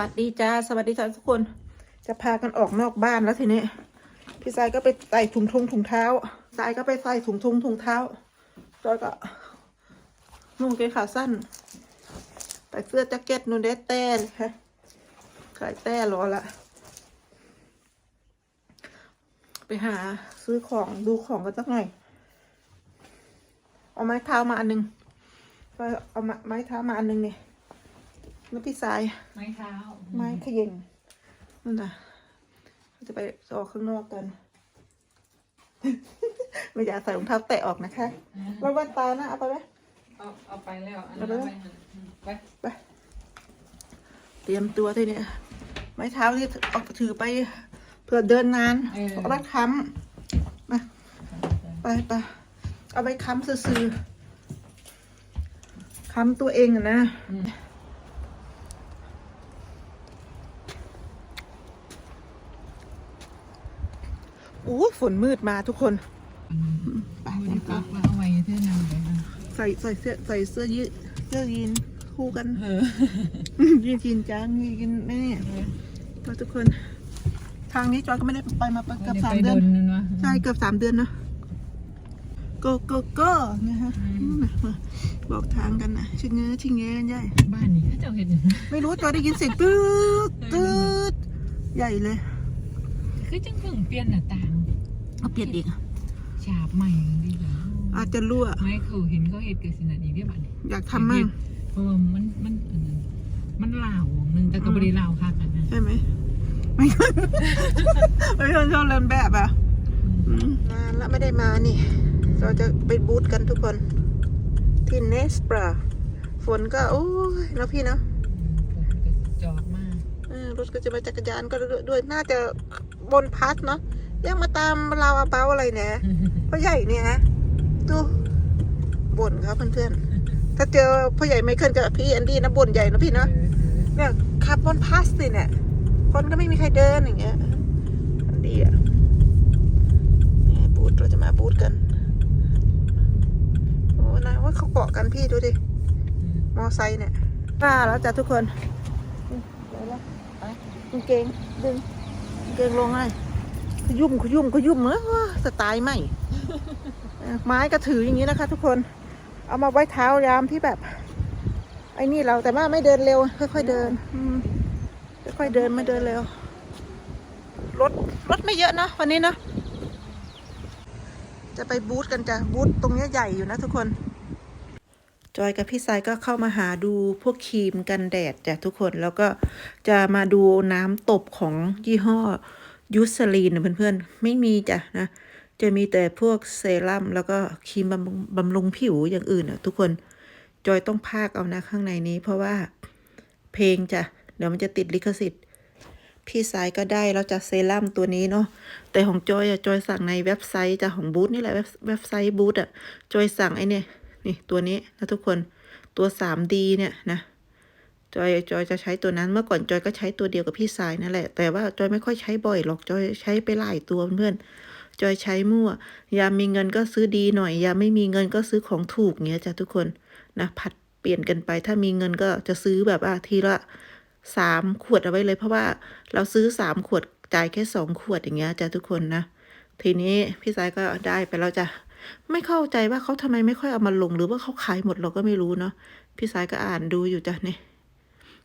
วัสดีจ้า สวัสดีจ้าทุกคน จะพากันออกนอกบ้านแล้วทีนี้พี่สายก็ไปใส่ถุงทงถุงเท้าสายก็ไปใส่ถุงทงถุงเท้าจอยก็นุ่งเกงขาสั้นใส่เสื้อแจ็คเก็ตนูนเดสเต้ค่ะขายแต้รอละ ไปหาซื้อของดูของกันสักหน่อย เอาไม้เท้ามาอันหนึงก็เอาไม้เท้ามาอันหนึงเนี่ย แล้วพี่สาย ไม้เท้าไม้เขย่งนั่นน่ะเราจะไปออกข้างนอกกัน ไม่อยากใส่รองเท้าแตะออกนะคะแล้วแว่นตานะเอาไปไหมเอาเอาไปแล้วอันเอานั้นไปเอาแล้วไปหั่นอืมไปไป เตรียมตัวทีเนี้ยไม้เท้าที่ออกถือไปเผื่อเดินนานเอาไว้ค้ำมาไปไปเอาไว้ค้ำซื่อๆค้ำตัวเองอะนะ อืมโอ้ยฝนมืดมาทุกคนไปเอาเตรียมตัวปักแล้วเอาไว้เท่านั้นเลยค่ะใส่ใส่เสื้อใส่เสื้อยืดเสื้อยีนคู่กันเออยีนจีนจางยีนกินไม่เนี่ยก็ทุกคน ทางนี้จอยก็ไม่ได้ไปมาเกือบสามเดือนไนั่นวะใช่เกือบสามเดือนนะโกโกโก้นะฮะมาบอกทางกันนะชิงเงชิงเงกันใหญ่บ้านนี้เขาเจ้าเห็นอย่างนั้นไม่รู้จอยได้ยินเสียงตืดตืดใหญ่เลย คือจังเพิ่งเปลี่ยนหน้าต่าง เอาเปลี่ยนอีกอะฉาบใหม่ดีกว่าอาจจะรั่วไม่เขาเห็นเขาเห็นเกิดสินาดีได้บ้านนี้อยากทำมั่งเพราะว่ามันมันอันนั้นมันลาวหนึงแต่ก็บริลาวค่ะกันนะใช่ไหมไม่ไม่ชอบชอบเล่นแบบอะอืมนานแล้วไม่ได้มานี่ เราจะไปบูธกันทุกคน ที่เนสปราฝนก็ โอ้ยแล้วพี่เนาะอืมผมจะจอดมากเออรถก็จะมาจักรยานก็ด้วยด้วยน่าจะบนพัดเนาะ ยังมาตามราวอาเปาอะไรเนี่ยพ่อใหญ่เนี่ยฮะดูบ่นครับเพื่อนๆ ถ้าเจอพ่อใหญ่ไม่เคลื่อนกับพี่แอนดี้นะบ่นใหญ่นะพี่เนาะเนี่ยขับบนพัสสิเนี่ยคนก็ไม่มีใครเดินอย่างเงี้ยอันดีอะเนี่ยบูธเราจะมาบูธกันโอ้นะว่าเขาเกาะกันพี่ดูดิมอไซค์เนี่ยมาแล้วจ้ะทุกคนเดี๋ยวละไปกางเกงดึงกางเกงลงให้ข ยุ่มขยุ่มขยุ่มเออสไตล์ใหม่เออไม้ก็ถืออย่างนี้นะคะ ทุกคน เอามาไว้เท้ายามที่แบบ ไอ้นี่เราแต่ว่าไม่เดินเร็ว ค่อยๆเดินอืมค่อยๆเดินไม่เดินเร็วรถรถไม่เยอะเนอะวันนี้เนอะจะไปบูธกันจ้ะบูธตรงเนี้ยใหญ่อยู่นะทุกคน จอยกับพี่สายก็เข้ามาหาดูพวกครีมกันแดดจ้ะทุกคนแล้วก็จะมาดูน้ำตบของยี่ห้อ ยูสลีนนะเพื่อนๆ ไม่มีจ้ะนะ จะมีแต่พวกเซรั่มแล้วก็ครีมบำรุงบำรุงผิวอย่างอื่นอะทุกคนจอยต้องพากเอานะข้างในนี้ เพราะว่าเพลงจ้ะ เดี๋ยวมันจะติดลิขสิทธิ์ พี่สายก็ได้แล้วจะเซรั่มตัวนี้เนาะแต่ของจอยอะจอยสั่งในเว็บไซต์จ้ะของบูธนี่แหละเว็บเว็บไซต์บูธอะจอยสั่งไอ้เนี่ยนี่ตัวนี้นะทุกคนตัว 3D เนี่ยนะ จอยจอยจะใช้ตัวนั้นเมื่อก่อนจอยก็ใช้ตัวเดียวกับพี่สายนั่นแหละ แต่ว่าจอยไม่ค่อยใช้บ่อยหรอกจอยใช้ไปหลายตัวเพื่อนจอยใช้มั่วยามมีเงินก็ซื้อดีหน่อยยามไม่มีเงินก็ซื้อของถูกเงี้ยจ้ะทุกคนนะผัดเปลี่ยนกันไปถ้ามีเงินก็จะซื้อแบบว่าทีละสามขวดเอาไว้เลย เพราะว่าเราซื้อสามขวดจ่ายแค่สองขวดอย่างเงี้ยจ้ะทุกคนนะทีนี้พี่สายก็ได้ไปแล้วจ้ะไม่เข้าใจว่าเขาทำไมไม่ค่อยเอามาลงหรือว่าเขาขายหมดเราก็ไม่รู้เนาะพี่สายก็อ่านดูอยู่จ้ะเนี่ย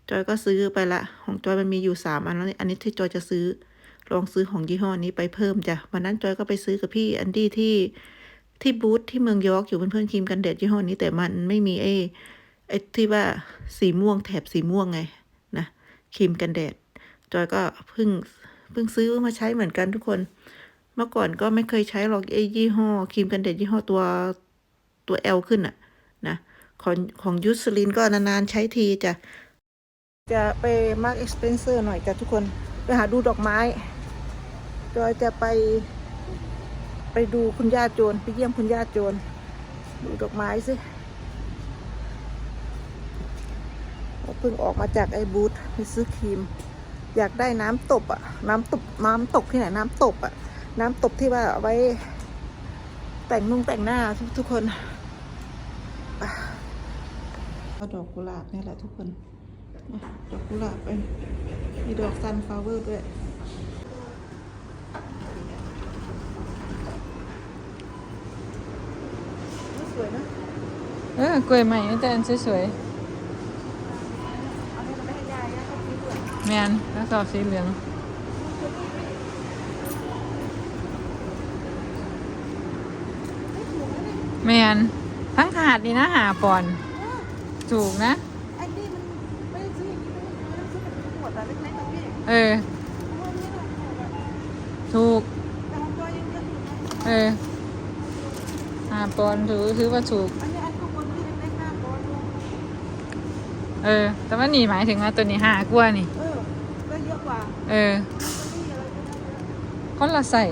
จอยก็ซื้อไปละ ของจอยมันมีอยู่สามอันแล้วอันนี้ที่จอยจะซื้อ ลองซื้อของยี่ห้อนี้ไปเพิ่มจ้ะ วันนั้นจอยก็ไปซื้อกับพี่อันดี้ที่ที่บูธที่เมืองยอร์กอยู่เพื่อนๆครีมกันแดดยี่ห้อนี้แต่มันไม่มีไอ้ไอ้ที่ว่าสีม่วงแถบสีม่วงไงนะครีมกันแดด จอยก็เพิ่งเพิ่งซื้อมาใช้เหมือนกันทุกคน เมื่อก่อนก็ไม่เคยใช้หรอกไอ้ยี่ห้อครีมกันแดดยี่ห้อตัวตัวแอลขึ้นอะนะของของยูสลินก็นานๆใช้ทีจ้ะ จะไปมาร์กเอ็กซ์เพนเซอร์หน่อยจ้ะทุกคนไปหาดูดอกไม้จอยจะไปไปดูคุณย่าโจรไปเยี่ยมคุณย่าโจรดูดอกไม้สิเพิ่งออกมาจากไอ้บูธไปซื้อครีม อยากได้น้ำตบอะน้ำตบน้ำตกที่ไหนน้ำตบอะน้ำตบที่ว่าเอาไว้ แต่งนุ่งแต่งหน้าทุกทุกคนดอกกุหลาบนี่แหละทุกคน ดอกกุหลาบไป มีดอกซันฟลาวเวอร์ด้วยสวยนะ เออกล้วยใหม่แต่อันสวยเอาเมียนะเขาซื้อด้วยๆแมนแล้วสอบสีเหลืองแมนทั้งถาดนี่นะหาปอน ถูกนะ เออเพราะว่านี่เราขวดอะถูกแต่ของจอยยังเยอะอยู่นะเออหาปอนด์ถือถือว่าถูกอันนี้อันข้างบนที่เล็กๆหน้าบอลเออ แต่ว่านี่หมายถึงว่าตัวนี้หากว่านี่ เออ ก็เยอะกว่า เออลอตเตอรี่อะไรก็ได้เยอะคนละใส่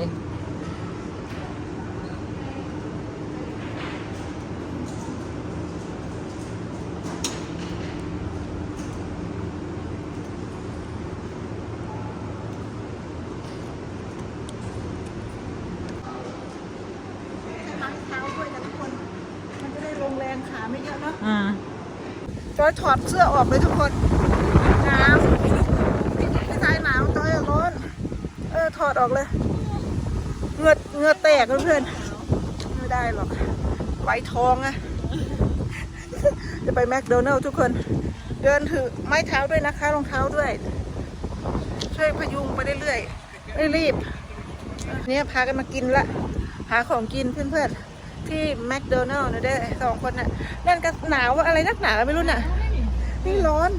ให้ล้างเท้าด้วยนะทุกคน มันจะได้ลงแรงขาไม่เยอะเนาะ อ่า จอย ถอดเสื้อออกเลยทุกคนหนาวพี่ชายหนาวจอยอะร้อนเออถอดออกเลยเงือเงือแตกเพื่อนไม่ได้หรอกไวทองอะจะไปแมคโดนัลล์ทุกคน เดินถือไม้เท้าด้วยนะคะรองเท้าด้วย ช่วยพยุงไปเรื่อยๆไม่รีบเนี่ยพากันมากินละ หาของกินเพื่อนๆที่แมคโดนัลล์นะได้สองคนน่ะนั่นก็หนาวว่าอะไรนักหนาไม่รู้น่ะ นี่ร้อน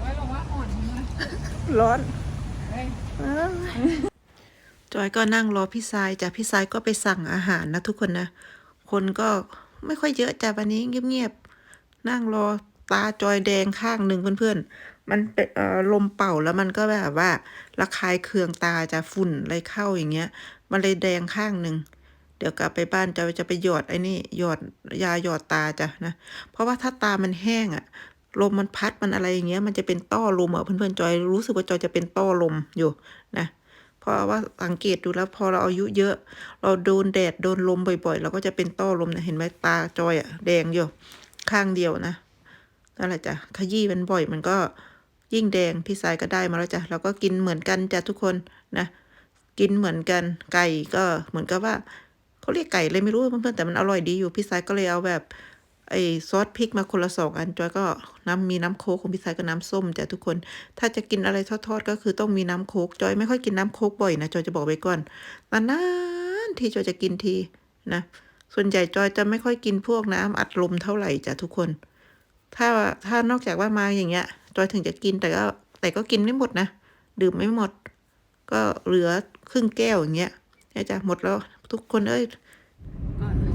ไว้ลงว่าอ่อนนะร้อนเฮ้ยเออจอยก็นั่งรอพี่สายจ้ะพี่สายก็ไปสั่งอาหารนะทุกคนนะ คนก็ไม่ค่อยเยอะจ้ะวันนี้เงียบๆ นั่งรอตาจอยแดงข้างหนึ่งเพื่อนๆ มันเป็นลมเป่าแล้วมันก็แบบว่าระคายเคืองตาจะฝุ่นอะไรเข้าอย่างเงี้ย มันเลยแดงข้างหนึ่ง เดี๋ยวกลับไปบ้านจะจะไปหยอดไอ้นี่หยอดยาหยอดตาจ้ะนะ เพราะว่าถ้าตามันแห้งอะ ลมมันพัดมันอะไรอย่างเงี้ย มันจะเป็นต้อลมอะเพื่อนๆจอยรู้สึกว่าจอยจะเป็นต้อลมอยู่นะเพราะว่าสังเกตดูแล้วพอเราอายุเยอะ เราโดนแดดโดนลมบ่อยๆเราก็จะเป็นต้อลมนะเห็นไหมตาจอยอะแดงอยู่ข้างเดียวนะนั่นแหละจ้ะขยี้มันบ่อยมันก็ยิ่งแดงพี่สายก็ได้มาแล้วจ้ะเราก็กินเหมือนกันจ้ะทุกคนนะกินเหมือนกันไก่ก็เหมือนกับว่าเขาเรียกไก่เลยไม่รู้เพื่อนๆแต่มันอร่อยดีอยู่พี่สายก็เลยเอาแบบ ไอซอสพริกมาคนละสองอันจอยก็น้ำมีน้ำโค้กของพี่สายก็น้ำส้มจ้ะทุกคน ถ้าจะกินอะไรทอดๆก็คือต้องมีน้ำโค้กจอยไม่ค่อยกินน้ำโค้กบ่อยนะจอยจะบอกไว้ก่อนนานๆที่จอยจะกินทีนะ ส่วนใหญ่จอยจะไม่ค่อยกินพวกน้ำอัดลมเท่าไหร่จ้ะทุกคน ถ้าถ้านอกจากว่ามาอย่างเงี้ย จอยถึงจะกินแต่ก็แต่ก็กินไม่หมดนะดื่มไม่หมด ก็เหลือครึ่งแก้วอย่างเงี้ยนะจ้ะหมดแล้วทุกคนเอ้ย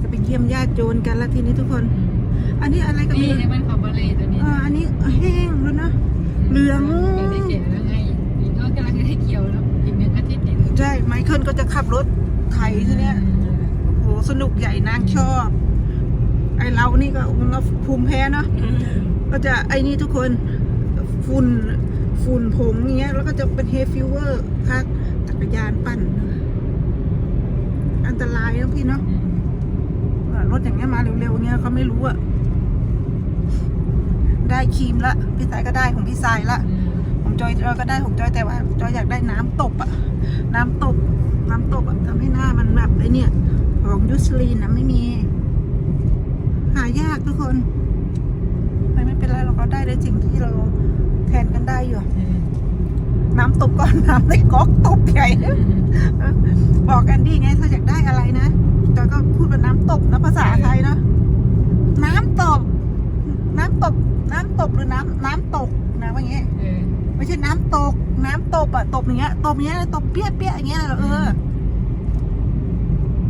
จะไปเยี่ยมญาติโจรกันและทีนี้ทุกคน อันนี้อะไรกันนี่ไม่รู้ให้มันขอบบะเลยตัวนี้เอออันนี้แห้งแล้วนะเหลืองก็ได้เขียวแล้วไงอีกก็กำลังจะได้เขียวแล้วอีกหนึ่งอาทิตย์เนี่ยใช่ไมเคิลก็จะขับรถไถทีเนี้ยโอ้โหสนุกใหญ่นางชอบ ไอเรานี่ก็มันก็ภูมิแพ้เนาะก็จะไอนี่ทุกคนฝุ่นฝุ่นผงเงี้ย แล้วก็จะเป็นเฮฟิวเวอร์คักจักรยานปั่น อันตรายนะพี่เนาะเออรถอย่างเงี้ยมาเร็วๆเงี้ยเขาไม่รู้อะ ได้ครีมละ พี่สายก็ได้ของพี่สายละของจอยจอยก็ได้ของจอยแต่ว่าจอยอยากได้น้ำตบอะน้ำตบ น้ำตบอะทำให้หน้ามันแบบไอเนี่ยของยูสลีนนะไม่มี หายากทุกคนไม่ไม่เป็นไรเราก็ได้ในสิ่งที่เราแทนกันได้อยู่น้ำตบก่อนน้ำในก๊อกตบใหญ่บอกกันดีไงถ้าอยากได้อะไรนะจอยก็พูดว่าน้ำตบนะภาษาไทยเนาะน้ำตบ น้ำตบ น้ำตบหรือน้ำน้ำตกนะว่าอย่างเงี้ยเออไม่ใช่น้ำตก น้ำตบอะตบอย่างเงี้ยตบอย่างเงี้ยตบเปี้ยเปี้ยอย่างเงี้ยเหรอเออ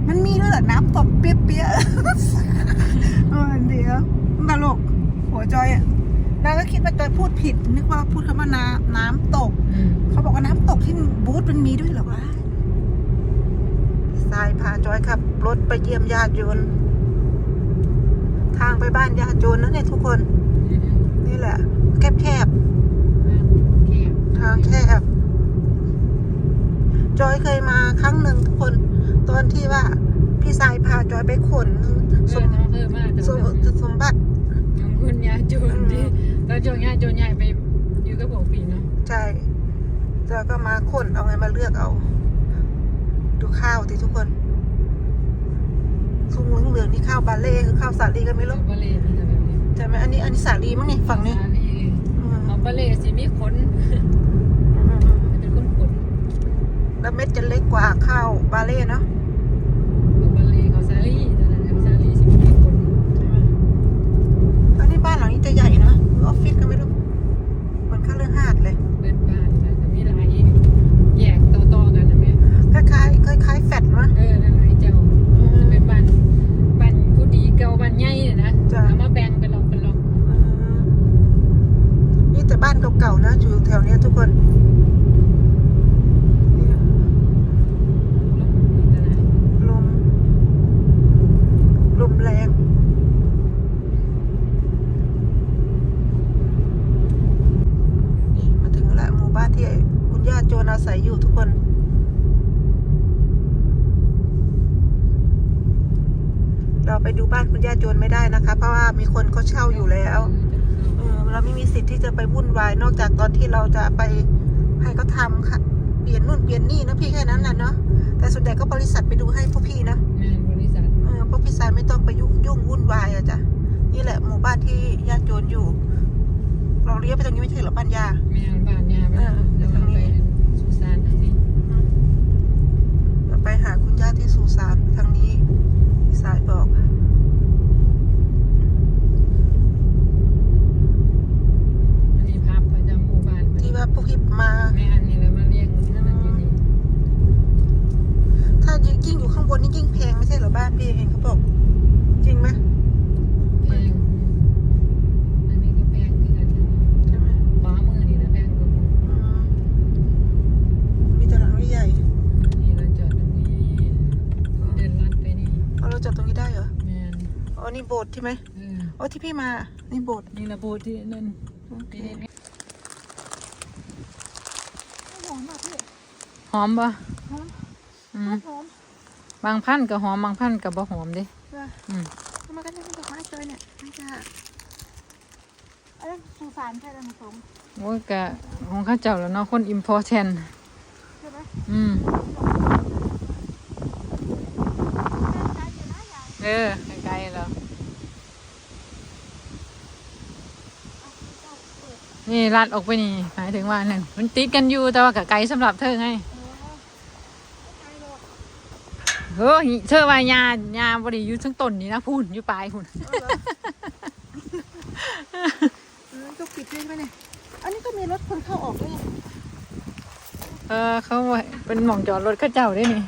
มันมีด้วยเหรอน้ำตบเปี้ยเปี้ย เออเดี๋ยวตลกหัวจอยอะเราก็คิดว่าจอยพูดผิด นึกว่าพูดคำว่าน้ำน้ำตก อืมเขาบอกว่าน้ำตกที่บูธมันมีด้วยเหรอวะสายพาจอยขับรถไปเยี่ยมญาติโยน ทางไปบ้านญาติโยนนั่นเองทุกคนอืม นี่แหละ แคบแคบอืมเขียวๆทางแคบ จอยเคยมาครั้งหนึ่งทุกคน ตอนที่ว่า พี่สายพาจอยไปขนสเอมอน้องเพิ่มมากแต่สมว่าสมบัติของคุณยาจูนที่เราโจงยาจูนใหญ่ไปอยู่กับพวกปีเนาะใช่แล้วก็มาคนเอาไงมาเลือกเอา ดูข้าวที่ทุกคนทุ่งเหลืองๆนี่ข้าวบาเล่คือข้าวสาลีกันไม่รู้บาเล่มีแต่แบบนี้ ใช่ไหมอันนี้อันนี้สาลีมั้งนี่ฝั่งนี้สาลีอืมเอาบาเล่สิมีขนเป็นขนขนแล้วเม็ดจะเล็กกว่าข้าวบาเล่เนาะเอาบาเล่เขาสาลีแต่นั้นเอาสาลีสิมีขนใช่ไหมอันนี้บ้านหลังนี้จะใหญ่เนาะหรือออฟฟิศก็ไม่รู้เหมือนข้าเรื่องหาดเลยเป็นบ้านนะแต่มีหลายแยกต่อๆกันนะแม่คล้ายๆคล้ายๆแฟดมั้ยเออหลายเจ้าจะเป็นบ้านบ้านผู้ดีเก่าบ้านใหญ่เนี่ยนะ จ้ะ เอามาแบ่งเป็นล็อกเป็นล็อก อืมนี่แต่บ้านเก่าๆนะอยู่แถวเนี้ยทุกคนเนี่ย ล็อกนี่นะ ลม ลมแรง นี่มาถึงแล้วหมู่บ้านที่คุณย่าโจนอาศัยอยู่ทุกคน เราไปดูบ้านคุณย่าโจนไม่ได้นะคะ เพราะว่ามีคนเขาเช่า อยู่แล้วเออเราไม่มีสิทธิ์ที่จะไปวุ่นวาย นอกจากตอนที่เราจะไปให้เขาทำค่ะเปลี่ยนนู่นเปลี่ยนนี่นะพี่แค่นั้นแหละเนาะแต่ส่วนใหญ่ก็บริษัทไปดูให้พวกพี่นะแม่นบริษัทเออพวกพี่สายไม่ต้องไปยุ่งยุ่งวุ่นวายอะจ้ะนี่แหละหมู่บ้านที่ญาติโยนอยู่ เราเลี้ยวไปตรงนี้ไม่ใช่เหรอบ้านยาแม่นบ้านยาไปเออแล้วมันไปสุสานทางนี้เราไปหาคุณย่าที่สุสานทางนี้พี่สายบอก อันนี้ภาพประจำหมู่บ้าน ที่ว่าพวกพี่มาแม่อันนี้แล้วมาเรียกนั่นนั่นอยู่นี่ถ้ายิ่งอยู่ข้างบนนี่ยิ่งแพงไม่ใช่เหรอบ้านพี่เห็นเขาบอก จริงไหมแพงอันนี้ก็แพงที่กันใช่ไหมขวามือนี่นะแพงกว่าหมู่อืมมีแต่หลังใหญ่นี่เราจอดตรงนี้เดินลัดไปนี่ๆเอาเราจอดตรงนี้ได้เหรอแม่นอ๋อนี่โบสถ์ใช่ไหมเอออ๋อที่พี่มา นี่โบสถ์นี่ระบูที่นั่นโอเคที่นี่ หอมอะพี่ หอมปะหอมอืมหอมบางพันธุ์ก็หอมบางพันธุ์ก็บ่หอมเดิจ้ะอืมทำไมกันได้ดอกไม้เจอเนี่ยไม่จ้ะอันนั้นสุสานใช่ไหมผสมโอ้ยกะของข้าเจ้าแล้วเนาะคนอิมพอร์แทนใช่ไหมอืมใช่อยู่นะยายเออไกลๆแล้วนี่ลัดออกไปนี่หมายถึงว่านั่นมันติดกันอยู่แต่ว่ากับไกลสำหรับเธอไง เฮ้ยเธอว่ายายาบริอยู่ทั้งต้นนี่นะพูนอยู่ปลายพูนเอาเหรอเออก็ปิดด้วยใช่ไหมเนี่ยอันนี้ก็มีรถคนเข้าออกด้วยเออเขาเป็นหม่องจอดรถข้าเจ้าได้นี่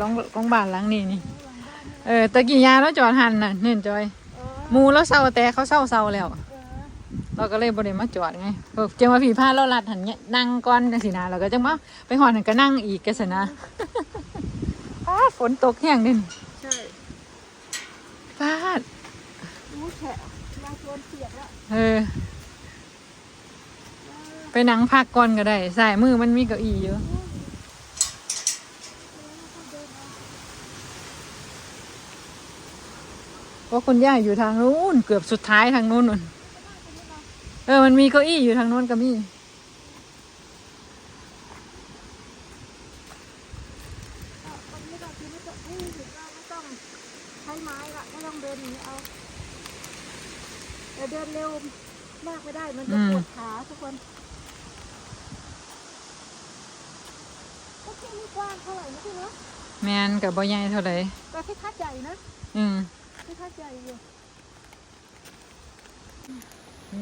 ลองลองบ้านหลังนี่นี่ เออตะกี้ยาแล้วจอดหันน่ะเน่นจอยมูแล้วเศร้าแต่เขาเศร้าเศร้าแล้วเราก็เลยบริมาจอดไงเออจังว่าผีผ้าเราลัดหันเนี่ยนั่งก่อนจังสินะเราก็จังว่าไปหอนหันก็นั่งอีกกันสินะอ้า ฝนตกแห้งเด่นใช่ฟาดรู้แฉะมาชวนเปียกแล้วเออ ไปนั่งพักก่อนก็ได้สายมือมันมีเก้าอี้อยู่เพราะคุณย่าอยู่ทางนู้นเกือบสุดท้ายทางนู้นนู่นเออ มันมีเก้าอี้อยู่ทางนู้นก็มี ตรงนี้ก็คือไม่ต้องนี่ถึงว่าไม่ต้องใช้ไม้ละไม่ต้องเดินหนีเอาแต่เดินเร็วมากไม่ได้ มันจะ อืม ปวดขาทุกคนก็แค่ไม่กว้างเท่าไหร่นะพี่เนาะ แมนกั บบ่ใหญ่เท่าไหร่แต่ที่คัดใหญ่นะอืมที่คัดใหญ่อยู่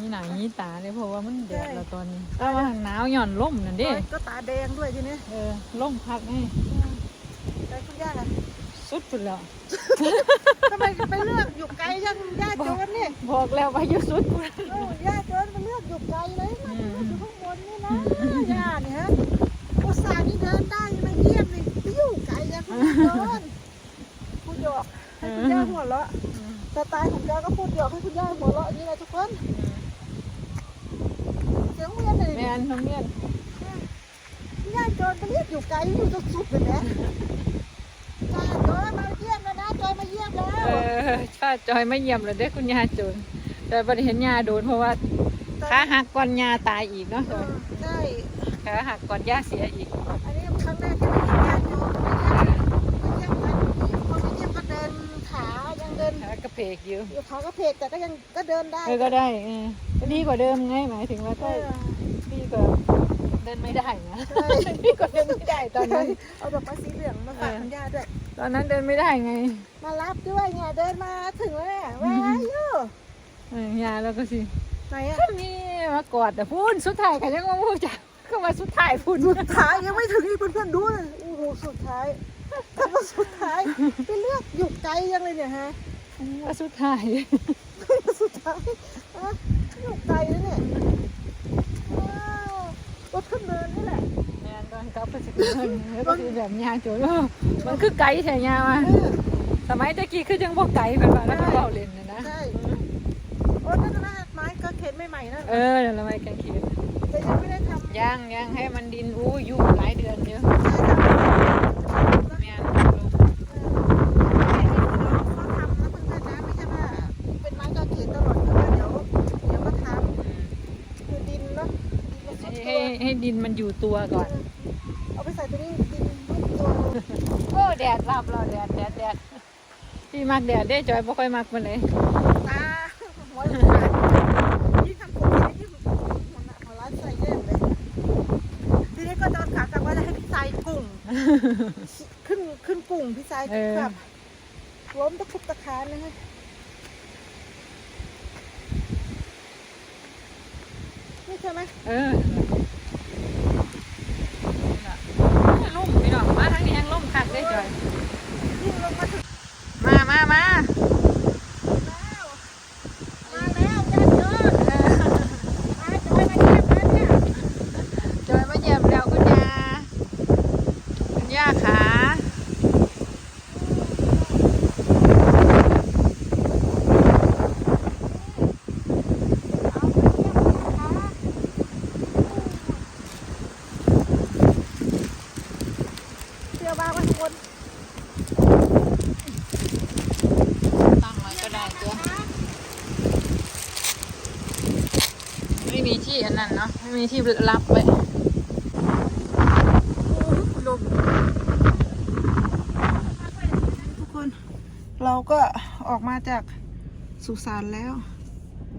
มีหนังมีตาเลยเพราะว่ามันแดดแล้วตอนนี้แต่ว่าหนาวหย่อนล่มนั่นเดิโอ้ยก็ตาแดงด้วยทีนี้เออล่มพักไงใจคุณย่าล่ะสุดสุดแล้วทำไมไปเลือกอยู่ไกลจังย่าโจนนี่บอกแล้วว่าอยู่สุดพุ่นเออย่าโจนมันเลือกอยู่ไกลเลยมันเลือกอยู่ข้างบนนี่นะย่าเนี่ยฮะอุตส่าห์นี่เดินได้ พูดหยอกให้คุณย่าหัวเราะสไตล์ของแกก็พูดหยอกให้คุณย่าหัวเราะอย่างนี้แหละทุกคนเสียงเวียนเลยแมนทำเนียนย่าโจนไปเรียกอยู่ไกลอยู่ตรงสุดเลยนะย่าโจนมาเยี่ยมแล้วนะโจนมาเยี่ยมแล้วเออถ้าจอยไม่เยี่ยมเลยเด้อคุณย่าจนแต่บริเห็นยาโดนเพราะว่าขาหักก่อนยาตายอีกเนาะเออใช่ขาหักก่อนย่าเสียอีก อันนี้ครั้งแรกที่ เพกอยู่อยู่ขากระเพกแต่ก็ยังก็เดินได้เออก็ได้เออก็ดีกว่าเดิมไงหมายถึงว่าเอก็อดีกว่าเดินไม่ได้นะใช่ดีกว่าเดินไม่ได้ตอนนั้น เอาดอกไม้สีเหลืองมาฝากคุณย่าด้วย ตอนนั้นเดินไม่ได้ไงมารับด้วยไงเดินมาถึงแล้วเนี่ยแวะอยู่เออยาแล้วก็สิไหนอะก็มีมากอดแต่พูนสุดท้ายกันยังงงจักก็มาสุดท้ายพูนสุดท้ายยังไม่ถึงอีกเพื่อนๆดูเลยโอ้โหสุดท้ายแต่ว่าสุดท้ายไปเลือกอยู่ไกลยังเลยเนี่ยฮะ มาสุดท้ายสุดท้ายอะอยู่ไกลนะเนี่ยว้าวรถขึ้นเดินนี่แหละงานตอนกลับไปสกุลเพิ่นแล้วก็คือแบบยาโจรเออมันคือไก่แถวยามาสมัยตะกี้คือจังพวกไก่เป็นว่าแล้วก็เบาเล่นนะนะใช่โอ้นั่นนะไม้ก็เข็นใหม่ๆนั่นเออเดี๋ยวเราไปแกงเขียนแต่ยังไม่ได้ทำย่างย่างให้มันดินอู้อยู่หลายเดือนเยอะ ใช่ทำ แม่น เขาทำนะเพื่อนๆนะไม่ใช่ว่าเป็นไม้ก็เข็นตลอดคือว่าเดี๋ยวเดี๋ยวก็ทำคือดินเนาะดินมันซุด ให้ ตัว ให้ให้ดิน มันอยู่ตัวก่อน เอาไปใส่ตัวนี้ดินยุบตัวโอ้แดดรับเราแดดแดดแดดพี่มักแดดได้จอยบ่ค่อยมักมันเลยตาหัวขาดยิ่งทำผมยิ่งหัวหน้าหัวร้านใส่แย่เลยทีนี้ก็จะขากลับว่าจะให้พี่ชายกุ้งขึ้นขึ้นกุ้งพี่ชายขับล้มตะคุบตะคานนะฮะนี่ใช่ไหมเออ ล่มพี่น้องมาทางนี้แห้งล่มคักได้จอยมามามามา แล้วมาแล้วญาติโยมมาจอยมาเยี่ยมแล้วเนี่ย จอยมาเยี่ยมแล้วคุณยาคุณย่าขา เสื้อบ้ามันคน ตั้งไว้ก็ได้ตัวไม่มีที่อันนั้นเนาะไม่มีที่รับไว้ ลมทุกคน เราก็ออกมาจาก สุสานแล้ว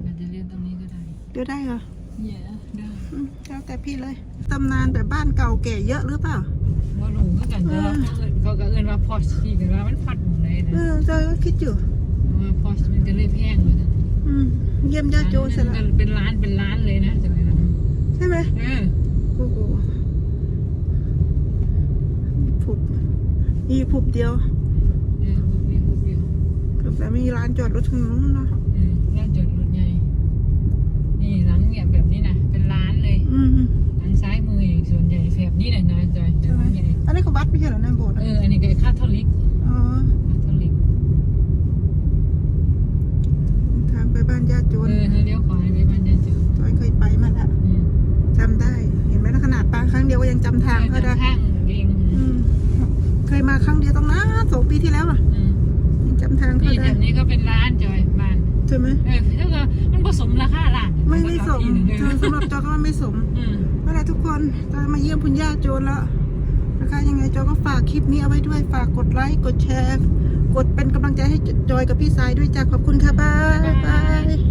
อาจจะเรียนตรงนี้ก็ได้เดี๋ยวได้เหรอเนี่ยได้อืมแล้วแต่พี่เลย ตำนานแบบบ้านเก่าแก่เยอะหรือเปล่า ว่าหลงก็กันเด้อเขาก็เอิ้นว่าพอชที่กันว่ามันพัดหมองไหนเอนะอจอยก็คิดอยู่ ว่าพอชมันก็เลยแพงเลยนะอืม เยี่ยมญาติโยมเสร็จแล้วเป็นร้านเป็นร้านเลยนะจังเลยนะใช่ไหมเออโอ้โหผุบมีผุบเดียว เออหุบนี่หุบอยู่ แต่มีร้านจอดรถทางนู้นเนาะเออร้านจอดรถใหญ่นี่หลังเนี่ยแบบนี้นะเป็นร้านเลยอืมทางซ้ายมืออย่างส่วนใหญ่แถบนี้แหละนะจอยใช่ไหมใหญ่อันนี้เขาวัดไม่ใช่เหรอในโบสถ์เออะออันนี้ก็คา สมอืมนั่นแหละทุกคนจอยมาเยี่ยมคุณย่าโจรแล้วนะคะยังไงจอยก็ฝากคลิปนี้เอาไว้ด้วยฝากกดไลค์กดแชร์ กดเป็นกำลังใจให้จอยกับพี่สายด้วยจ้าขอบคุณค่ะบาย